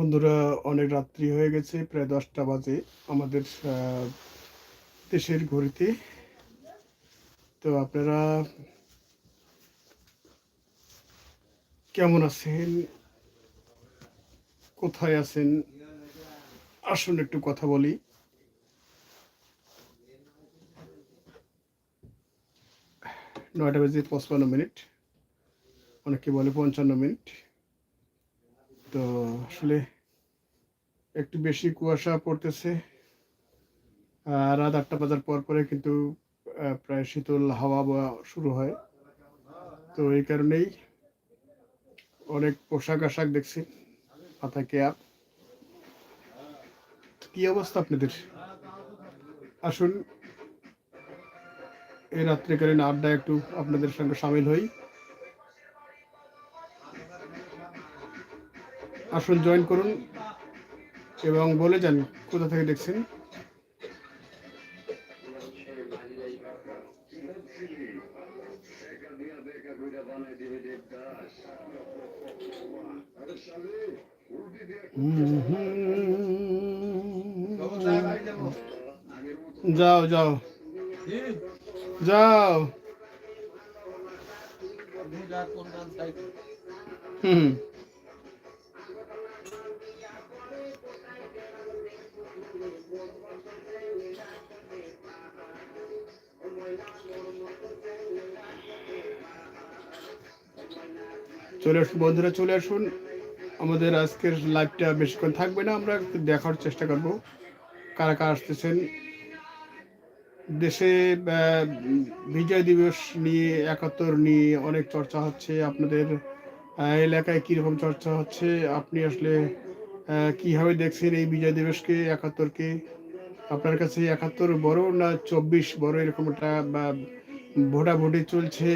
বন্ধুরা, অনেক রাত্রি হয়ে গেছে, প্রায় দশটা বাজে আমাদের দেশের ঘড়িতে। তো আপনারা কেমন আছেন? কোথায় আছেন? আসুন একটু কথা বলি। নয়টা বেজে পঁচপান্ন মিনিট। অনেকে বলে পঞ্চান্ন মিনিট। তো আসলে একটু বেশি কুয়াশা পড়তেছে। রাত আটটা বাজার পর পরে কিন্তু প্রায় শীতল হাওয়া বওয়া শুরু হয়। তো এই কারণেই অনেক পোশাক আশাক দেখছি মাথা ক্যাপ কি অবস্থা আপনাদের? আসুন, এই রাত্রিকালীন আড্ডা একটু আপনাদের সঙ্গে সামিল হই। আসুন জয়েন করুন এবং বলে যান কোথা থেকে দেখছেন। যাও যাও। যাও। হুম। চলে আসুন, বন্ধুরা চলে আসুন। আমাদের আজকের লাইভটা বেশিক্ষণ থাকবে না, আমরা দেখার চেষ্টা করব। কারা কারা আসতেছেন? দেশে বিজয় দিবস নিয়ে, একাত্তর নিয়ে অনেক চর্চা হচ্ছে। আপনাদের এলাকায় কীরকম চর্চা হচ্ছে? আপনি আসলে কীভাবে দেখছেন এই বিজয় দিবসকে, একাত্তরকে? আপনার কাছে একাত্তর বড় না চব্বিশ বড় এরকম একটা ভোটাভুটি চলছে?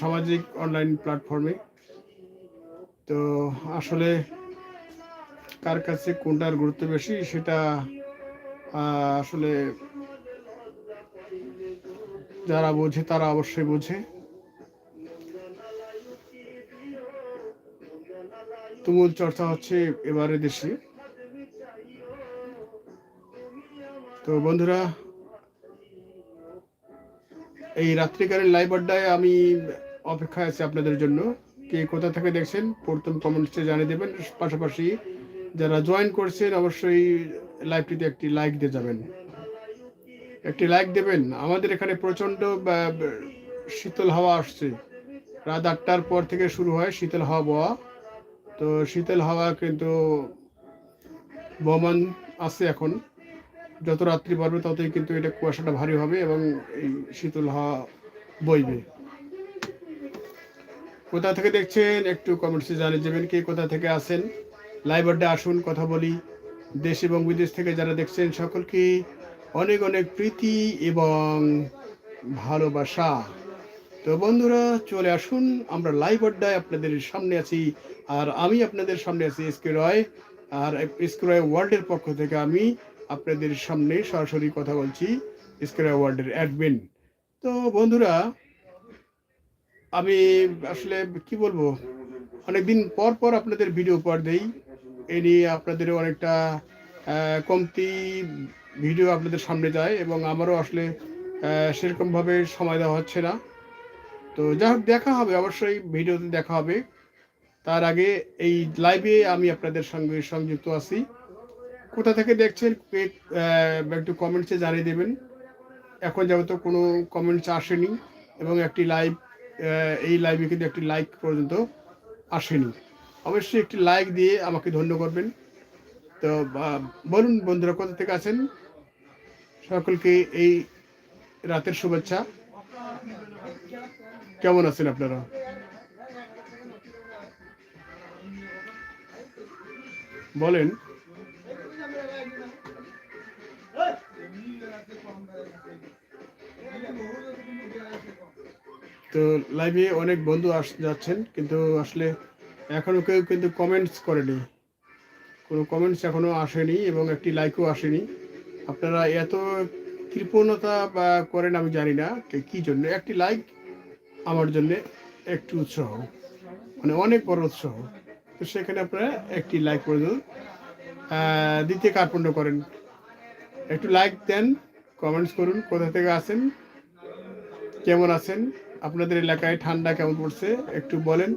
সামাজিক অনলাইন প্ল্যাটফর্মে তো আসলে কার কাছে কোনটার গুরুত্ব বেশি সেটা আসলে যারা বোঝে তারা অবশ্যই বোঝে। তুমুল চর্চা হচ্ছে এবারে দেশে। তো বন্ধুরা এই রাত্রিকালীন লাইভ আড্ডায় আমি অপেক্ষায় আছি আপনাদের জন্য। কে কোথা থেকে দেখছেন, প্রথম কমেন্টসে জানিয়ে দেবেন। পাশাপাশি যারা জয়েন করছেন, অবশ্যই লাইভটিতে একটি লাইক দিয়ে যাবেন। একটি লাইক দেবেন। আমাদের এখানে প্রচণ্ড শীতল হাওয়া আসছে। রাত আটটার পর থেকে শুরু হয় শীতল হাওয়া বওয়া তো শীতল হাওয়া কিন্তু বমান আছে এখন। যত রাত্রি বাড়বে ততই কিন্তু এটা কুয়াশাটা ভারী হবে এবং এই শীতল হাওয়া বইবে। কোথা থেকে দেখছেন একটু কমেন্টসে জানিয়ে যাবেন কে কোথা থেকে আসেন লাইভ আড্ডা আসুন, কথা বলি। দেশ এবং বিদেশ থেকে যারা দেখছেন সকলকে অনেক অনেক প্রীতি এবং ভালোবাসা। তো বন্ধুরা, চলে আসুন, আমরা লাইভ আড্ডায় আপনাদের সামনে আছি। আর আমি আপনাদের সামনে আছি এসকে রয়। আর এসকে রয় ওয়ার্ল্ডের পক্ষ থেকে আমি আপনাদের সামনে সরাসরি কথা বলছি রয় ওয়ার্ল্ডের অ্যাডমিন তো বন্ধুরা, আমি আসলে কি বলব, অনেকদিন পর পর আপনাদের ভিডিও উপহার দেই। এ নিয়ে আপনাদের অনেকটা কমতি ভিডিও আপনাদের সামনে যায় এবং আমারও আসলে সেরকমভাবে সময় দেওয়া হচ্ছে না। তো যাই হোক, দেখা হবে, অবশ্যই ভিডিওতে দেখা হবে। তার আগে এই লাইভে আমি আপনাদের সঙ্গে সংযুক্ত আছি। কোথা থেকে দেখছেন একটু কমেন্টসে জানিয়ে দেবেন। এখন যাবত কোনো কমেন্টস আসেনি এবং একটি লাইভ এই লাইভে কিন্তু একটি লাইক পর্যন্ত আসেনি। অবশ্যই একটি লাইক দিয়ে আমাকে ধন্য করবেন। তো বলুন বন্ধুরা, কোথা থেকে আছেন? সকলকে এই রাতের শুভেচ্ছা। কেমন আছেন আপনারা? বলেন। তো লাইভে অনেক বন্ধু আস, যাচ্ছেন, কিন্তু আসলে এখনও কেউ কিন্তু কমেন্টস করেনি। কোনো কমেন্টস এখনও আসেনি এবং একটি লাইকও আসেনি। আপনারা এত কৃপণতা বা করেন আমি জানি না, কে- জন্য? একটি লাইক আমার জন্য একটু উৎসাহ মানে অনেক বড় উৎসাহ। তো সেখানে আপনারা একটি লাইক করে দিন দ্বিতীয় কার্পণ্য করেন। একটু লাইক দেন কমেন্টস করুন, কোথা থেকে আছেন, কেমন আছেন আপনাদের এলাকায় ঠান্ডা কেমন পড়ছে? একটু বলেন।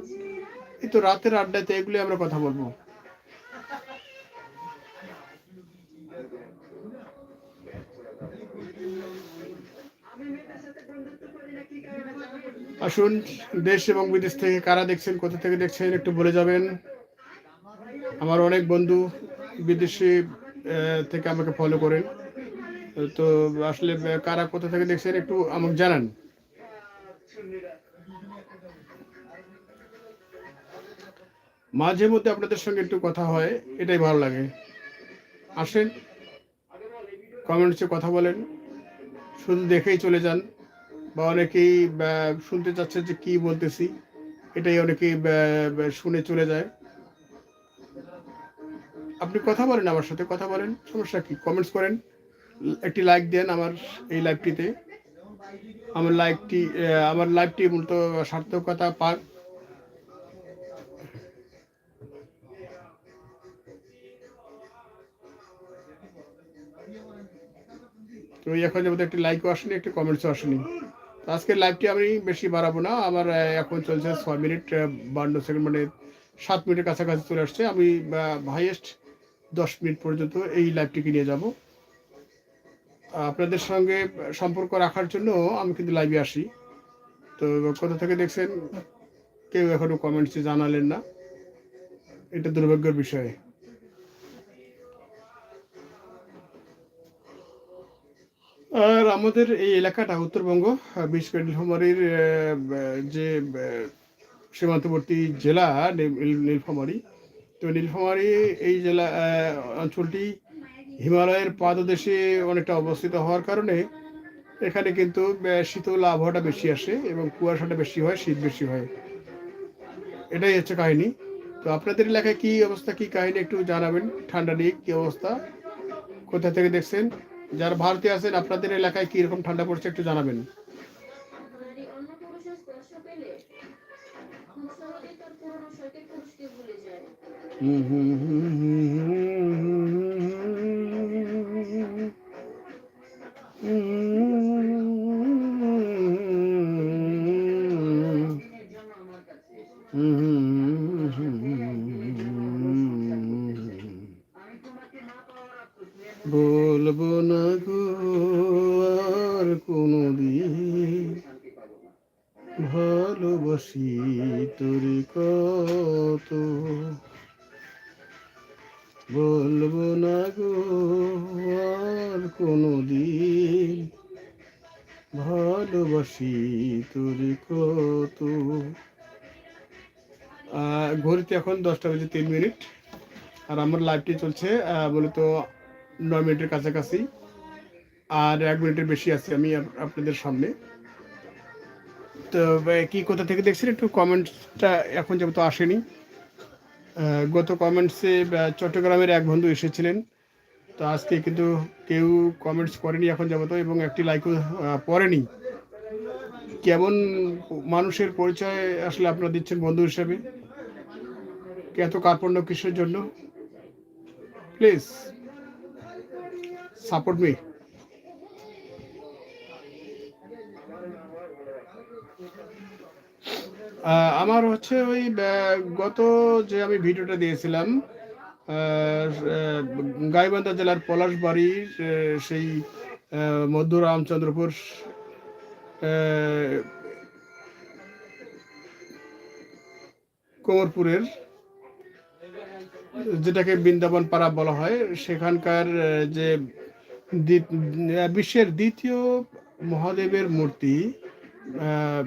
এই তো রাতের আড্ডাতে এগুলি আমরা কথা বলব। আসুন, দেশ এবং বিদেশ থেকে কারা দেখছেন, কোথা থেকে দেখছেন, একটু বলে যাবেন। আমার অনেক বন্ধু বিদেশি থেকে আমাকে ফলো করেন। তো আসলে কারা কোথা থেকে দেখছেন, একটু আমাকে জানান। মাঝে মধ্যে আপনাদের সঙ্গে একটু কথা হয়, এটাই ভালো লাগে। আসেন কমেন্টসে কথা বলেন। শুধু দেখেই চলে যান, বা অনেকেই শুনতে চাচ্ছে যে কি বলতেছি, এটাই অনেকেই শুনে চলে যায়। আপনি কথা বলেন আমার সাথে, কথা বলেন, সমস্যা কি? কমেন্টস করেন, একটি লাইক দেন আমার এই লাইভটিতে আমার লাইভটি আমার লাইভটি মূলত সার্থকতা পাক তো এখন যেমন একটি লাইকও আসেনি, একটি কমেন্টসও আসেনি। তো আজকের লাইভটি আমি বেশি বাড়াবো না, আমার এখন চলছে ছয় মিনিট বান্ন সেকেন্ড মানে সাত মিনিটের কাছাকাছি চলে আসছে। আমি হাইয়েস্ট দশ মিনিট পর্যন্ত এই লাইভটিকে নিয়ে যাব। আপনাদের সঙ্গে সম্পর্ক রাখার জন্য আমি কিন্তু লাইভে আসি। তো কোথা থেকে দেখছেন? কেউ এখনও কমেন্টসে জানালেন না। এটা দুর্ভাগ্যের বিষয়। আর আমাদের এই এলাকাটা, উত্তরবঙ্গ, বিশেষ করে নীলফামারীর যে সীমান্তবর্তী জেলা, নীল- নীলফামারী। তো নীলফামারী এই জেলা অঞ্চলটি হিমালয়ের পাদদেশে অনেকটা অবস্থিত হওয়ার কারণে এখানে কিন্তু শীতল আবহাওয়াটা বেশি আসে এবং কুয়াশাটা বেশি হয়, শীত বেশি হয়। এটাই হচ্ছে কাহিনী। তো আপনাদের এলাকায় কি অবস্থা, কি কাহিনী একটু জানাবেন। ঠান্ডা নিয়ে কি অবস্থা? কোথা থেকে দেখছেন? যারা ভারতে আছেন আপনাদের এলাকায় কি রকম ঠান্ডা পড়ছে একটু জানাবেন হুম হুম হুম হুম পেলে বলব না গো, আর কোনদিন। ভালোবাসি তোরে কত। ঘড়িতে এখন দশটা বেজে তিন মিনিট। আর আমার লাইভটি চলছে মূলত নয় মিনিটের কাছাকাছি। আর এক মিনিটের বেশি আছে আমি আপনাদের সামনে। তো কি কোথা থেকে দেখছেন? একটু কমেন্টটা এখন যেহেতু আসেনি। গত কমেন্টসে চট্টগ্রামের এক বন্ধু এসেছিলেন। তো আজকে কিন্তু কেউ কমেন্টস করেনি এখন যাবত এবং একটি লাইকও পড়েনি। কেমন মানুষের পরিচয় আসলে আপনারা দিচ্ছেন বন্ধু হিসেবে? এত কার্পণ্য কিসের জন্য? প্লিজ সাপোর্ট মি আমার হচ্ছে ওই গত যে আমি ভিডিওটা দিয়েছিলাম গাইবান্ধা জেলার পলাশবাড়ির সেই আহ, মধ্য রামচন্দ্রপুর কোমরপুরের যেটাকে বৃন্দাবন পাড়া বলা হয় সেখানকার যে বিশ্বের দ্বিতীয় মহাদেবের মূর্তি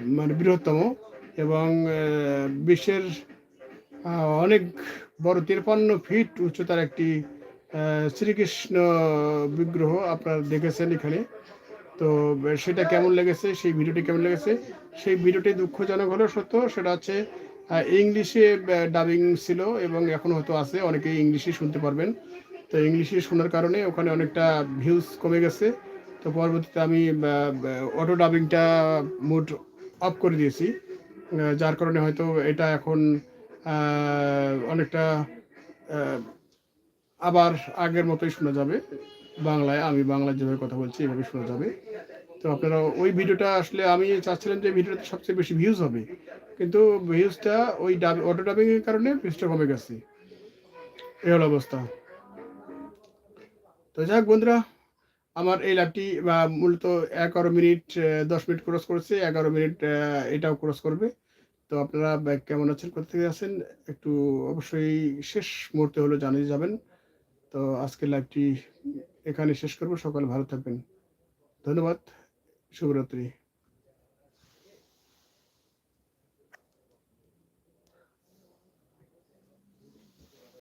মানে বৃহত্তম এবং বিশ্বের অনেক বড় তিরপান্ন ফিট উচ্চতার একটি শ্রীকৃষ্ণ বিগ্রহ আপনারা দেখেছেন এখানে। তো সেটা কেমন লেগেছে, সেই ভিডিওটি কেমন লেগেছে? সেই ভিডিওটি দুঃখজনক হলেও সত্য, সেটা হচ্ছে ইংলিশে ডাবিং ছিল এবং এখন হয়তো আছে, অনেকেই ইংলিশে শুনতে পারবেন। তো ইংলিশে শোনার কারণে ওখানে অনেকটা ভিউজ কমে গেছে। তো পরবর্তীতে আমি অটো ডাবিংটা মুড অফ করে দিয়েছি। যার কারণে হয়তো এটা এখন অনেকটা আবার আগের মতোই শোনা যাবে। বাংলায়, আমি বাংলায় যেভাবে কথা বলছি, এভাবে শোনা যাবে। তো আপনারা ওই ভিডিওটা আসলে, আমি চাচ্ছিলাম যে ভিডিওটা সবচেয়ে বেশি ভিউজ হবে। কিন্তু ভিউজটা ওই ডাব অটো ডাবিংয়ের কারণে ভিউজটা কমে গেছে। এই হলো অবস্থা। তো যাই হোক বন্ধুরা আমার এই লাইভটি মূলত এগারো মিনিট দশ মিনিট ক্রস করেছে, এগারো মিনিট এটাও ক্রস করবে। তো আপনারা কেমন আছেন কোথা থেকে আছেন, একটু অবশ্যই শেষ মুহূর্তে হলো জানিয়ে যাবেন। তো আজকের লাইভটি এখানে শেষ করব, সকাল ভালো থাকবেন। ধন্যবাদ, শুভরাত্রি।